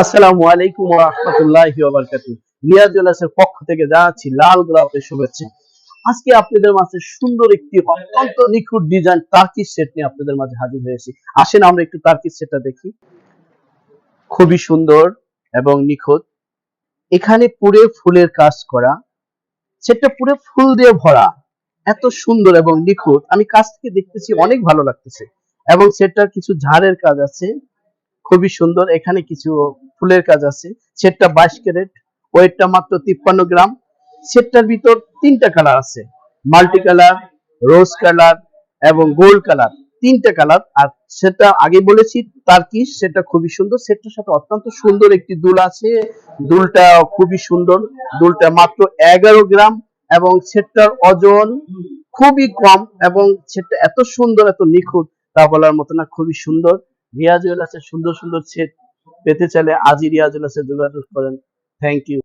আসসালামু আলাইকুম ওয়া রাহমাতুল্লাহি ওয়া বারাকাতুহু। পক্ষ থেকে জানাচ্ছি লাল শুভেচ্ছা। আজকে আপনাদের মাঝে সুন্দর একটি অত্যন্ত নিখুঁত ডিজাইন সেট নিয়ে আপনাদের মাঝে হাজির হয়েছি। আসেন আমরা একটু সেটটা দেখি। খুবই সুন্দর এবং নিখুঁত। এখানে পুরে ফুলের কাজ করা। সেটটা পুরো ফুল দিয়ে ভরা। এত সুন্দর এবং নিখুঁত। আমি কাছ থেকে দেখতেছি, অনেক ভালো লাগতেছে। এবং সেটটার কিছু ঝাড়ের কাজ আছে। খুবই সুন্দর। এখানে কিছু ফুলের কাজ আছে। সেটটা বাইশ ক্যারেট, ওয়েটটা মাত্র তিপ্পান্ন গ্রাম। সেটটার ভিতর তিনটা কালার আছে। মাল্টি কালার, রোজ কালার এবং গোল্ড কালার। তিনটা কালার। আর সেটা আগে বলেছি, তার কি? সেটা খুবই সুন্দর। সেটটার সাথে অত্যন্ত সুন্দর একটি দুল আছে। দুলটা খুবই সুন্দর। দুলটা মাত্র এগারো গ্রাম এবং সেটটার ওজন খুবই কম এবং সেটটা এত সুন্দর, এত নিখুঁত, তা বলার মতো না। খুবই সুন্দর। রিয়াজ আছে সুন্দর সুন্দর সেট পেতে চাইলে আজই রিয়াজুল আছে যোগাযোগ করেন। Thank you